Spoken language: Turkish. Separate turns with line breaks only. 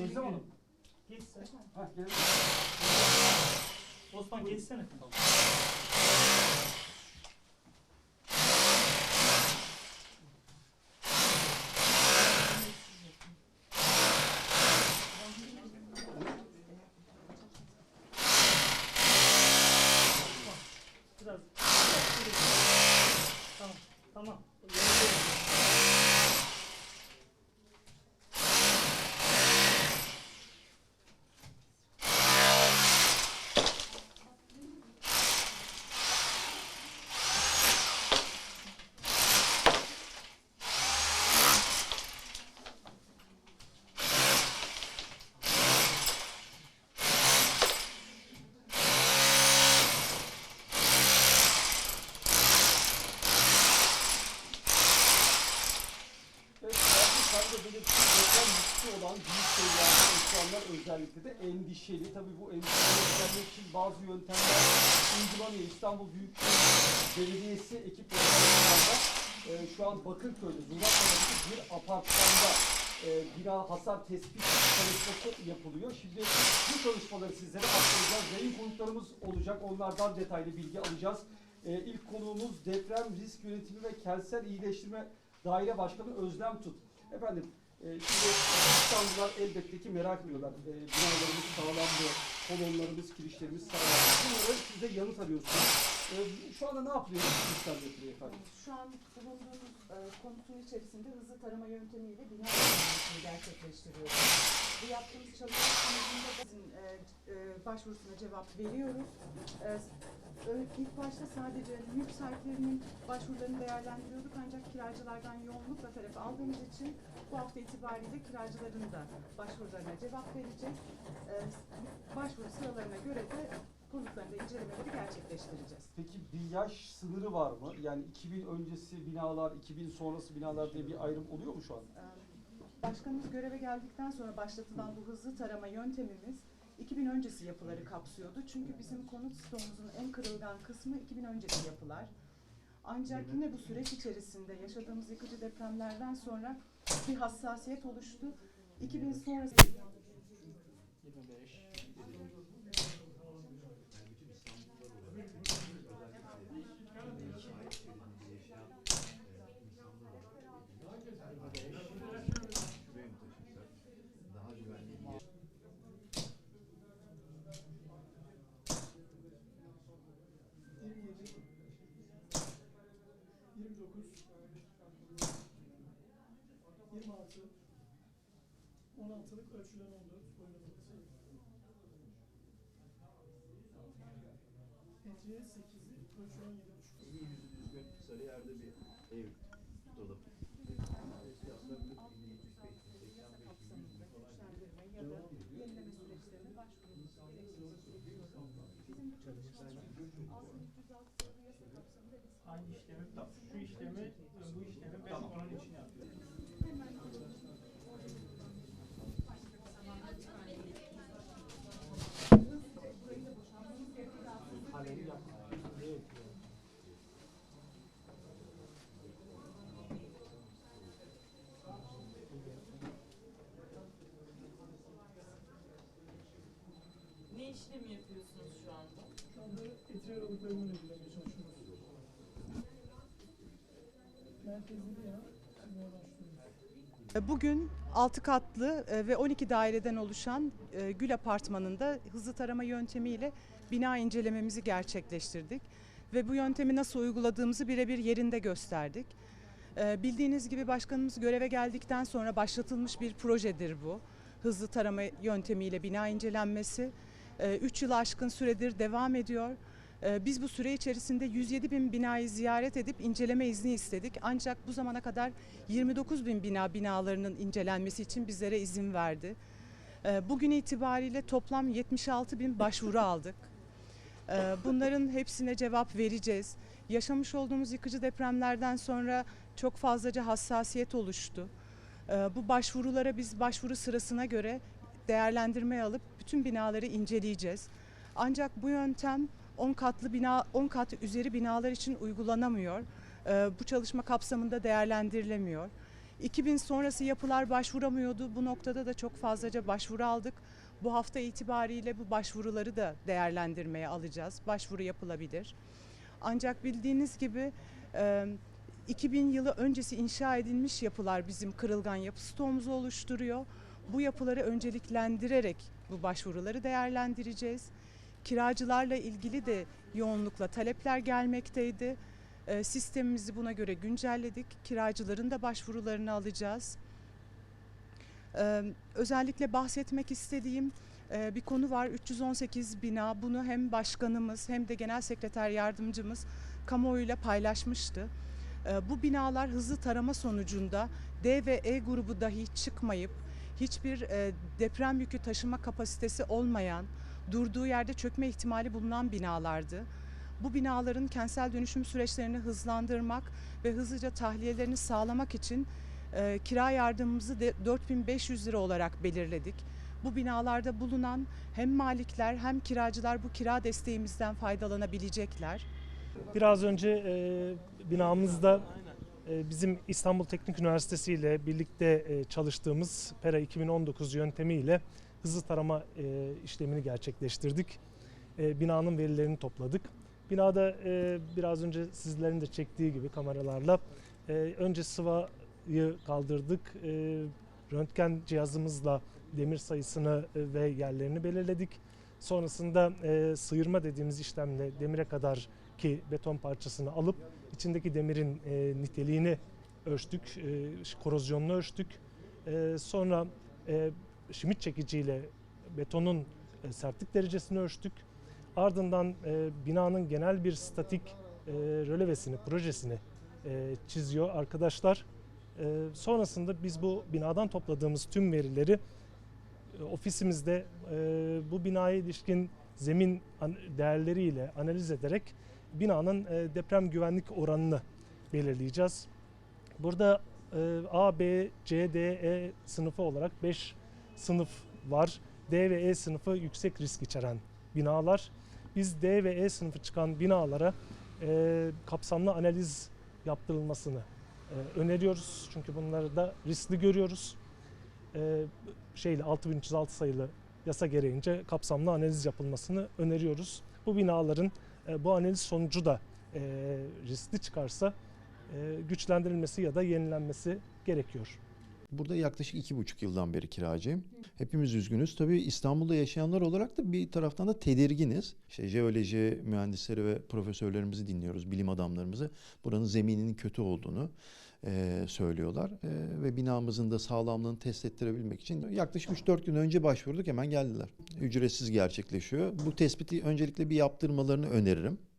Özlem Hanım.
Geç sen.
Hah gel.
Osman geçsene. Biraz.
Endişeli. Tabii bu endişeleri gidermek için bazı yöntemler uygulanıyor. İstanbul Büyükşehir Belediyesi ekip organizasyonunda e, şu an Bakırköy'de, Zuratlar'daki bir apartmanda e, bina hasar tespit çalışması yapılıyor. Şimdi bu çalışmaları sizlere aktaracağız. Yayın konuklarımız olacak. Onlardan detaylı bilgi alacağız. E, ilk konuğumuz deprem risk yönetimi ve kentsel iyileştirme Daire Başkanı Özlem Tut. Efendim e, şimdi İstanbullular elbette ki merak ediyorlar. E, binalarımız sağlam mı? Kolonlarımız, kirişlerimiz sağlam mı? Bunları siz de yanıt arıyorsunuz. E, şu anda ne yapılıyor? İşlem yapılıyor efendim?
Şu an bulunduğumuz e, konutun içerisinde hızlı tarama yöntemiyle bina yapımını gerçekleştiriyoruz. Bu yaptığımız çalışma sonucunda bizim e, e, başvurusuna cevap veriyoruz. E, ilk başta sadece mülk sahiplerinin başvurularını değerlendiriyorduk ancak kiracılardan yoğunlukla talep aldığımız için bu hafta itibariyle kiracıların da başvurularına cevap vereceğiz. E, başvuru sıralarına göre de konutlarında incelemeleri gerçekleştireceğiz.
Peki bir yaş sınırı var mı? Yani 2000 öncesi binalar, 2000 sonrası binalar diye bir ayrım oluyor mu şu an?
Başkanımız göreve geldikten sonra başlatılan bu hızlı tarama yöntemimiz 2000 öncesi yapıları kapsıyordu. Çünkü bizim konut stoğumuzun en kırılgan kısmı 2000 öncesi yapılar. Ancak yine bu süreç içerisinde yaşadığımız yıkıcı depremlerden sonra bir hassasiyet oluştu. 2000 sonrası
25.
on altılık ölçülen boyunluğu. Metreye sekizli, ölçülen yedi buçuk.
İyi yüzü düzgün Sarıyer'de bir ev tutalım. Aslında bir 1705, 85, 100 bin falan
güçlendirme ya da yenileme süreçlerine başvurulması. Bizim bu çalışmamız 6306 sayılı yasa kapsamında biz
Aynı işlemi, şu işlemi, bu işlemi ben onun için yapıyorum.
Ne işlemi yapıyorsunuz şu anda?
Şu anda etiler alıklarını belirlemeye çalışıyoruz. Bina, şimdi başlıyoruz.
Bugün 6 katlı e, ve 12 daireden oluşan e, Gül Apartmanı'nda hızlı tarama yöntemiyle bina incelememizi gerçekleştirdik. Ve bu yöntemi nasıl uyguladığımızı birebir yerinde gösterdik. E, Bildiğiniz gibi başkanımız göreve geldikten sonra başlatılmış bir projedir bu. Hızlı tarama yöntemiyle bina incelenmesi. 3 yılı aşkın süredir devam ediyor. Ee, Biz bu süre içerisinde 107 bin binayı ziyaret edip inceleme izni istedik. Ancak bu zamana kadar 29 bin bina binalarının incelenmesi için bizlere izin verdi. Ee, Bugün itibariyle toplam 76 bin başvuru aldık. Ee, Bunların hepsine cevap vereceğiz. Yaşamış olduğumuz yıkıcı depremlerden sonra çok fazlaca hassasiyet oluştu. Ee, Bu başvurulara biz başvuru sırasına göre değerlendirmeye alıp bütün binaları inceleyeceğiz. Ancak bu yöntem 10 katlı bina 10 kat üzeri binalar için uygulanamıyor. Ee, Bu çalışma kapsamında değerlendirilemiyor. 2000 sonrası yapılar başvuramıyordu. Bu noktada da çok fazlaca başvuru aldık. Bu hafta itibariyle bu başvuruları da değerlendirmeye alacağız. Başvuru yapılabilir. Ancak bildiğiniz gibi e, 2000 yılı öncesi inşa edilmiş yapılar bizim kırılgan yapı stoğumuzu oluşturuyor. Bu yapıları önceliklendirerek bu başvuruları değerlendireceğiz. Kiracılarla ilgili de yoğunlukla talepler gelmekteydi. E, Sistemimizi buna göre güncelledik. Kiracıların da başvurularını alacağız. Ee, özellikle bahsetmek istediğim e, bir konu var. 318 bina. Bunu hem başkanımız hem de genel sekreter yardımcımız kamuoyuyla paylaşmıştı. Ee, bu binalar hızlı tarama sonucunda D ve E grubu dahi çıkmayıp hiçbir e, deprem yükü taşıma kapasitesi olmayan, durduğu yerde çökme ihtimali bulunan binalardı. Bu binaların kentsel dönüşüm süreçlerini hızlandırmak ve hızlıca tahliyelerini sağlamak için e, kira yardımımızı de 4500 lira olarak belirledik. Bu binalarda bulunan hem malikler hem kiracılar bu kira desteğimizden faydalanabilecekler.
Biraz önce e, binamızda bizim İstanbul Teknik Üniversitesi ile birlikte e, çalıştığımız PERA 2019 yöntemiyle hızlı tarama e, işlemini gerçekleştirdik. E, binanın verilerini topladık. Binada biraz önce sizlerin de çektiği gibi kameralarla önce sıvayı kaldırdık. Röntgen cihazımızla demir sayısını ve yerlerini belirledik. Sonrasında sıyırma dediğimiz işlemle demire kadar ki beton parçasını alıp içindeki demirin e, niteliğini ölçtük, e, korozyonunu ölçtük. E, sonra e, şimit çekiciyle betonun e, sertlik derecesini ölçtük. Ardından e, binanın genel bir statik e, rölevesini, projesini e, çiziyor arkadaşlar. E, sonrasında biz bu binadan topladığımız tüm verileri e, ofisimizde e, bu binaya ilişkin zemin değerleriyle analiz ederek binanın e, deprem güvenlik oranını belirleyeceğiz. Burada e, A, B, C, D, E sınıfı olarak 5 sınıf var. D ve E sınıfı yüksek risk içeren binalar. Biz D ve E sınıfı çıkan binalara e, kapsamlı analiz yaptırılmasını öneriyoruz. Çünkü bunları da riskli görüyoruz. E, şeyle 6306 sayılı yasa gereğince kapsamlı analiz yapılmasını öneriyoruz. Bu binaların bu analiz sonucu da e, riskli çıkarsa e, güçlendirilmesi ya da yenilenmesi gerekiyor.
Burada yaklaşık iki buçuk yıldan beri kiracıyım. Hepimiz üzgünüz. Tabii İstanbul'da yaşayanlar olarak da bir taraftan da tedirginiz. İşte jeoloji mühendisleri ve profesörlerimizi dinliyoruz, bilim adamlarımızı. Buranın zemininin kötü olduğunu e, söylüyorlar. E, ve binamızın da sağlamlığını test ettirebilmek için yaklaşık 3-4 gün önce başvurduk hemen geldiler. Ücretsiz gerçekleşiyor. Bu tespiti öncelikle bir yaptırmalarını öneririm.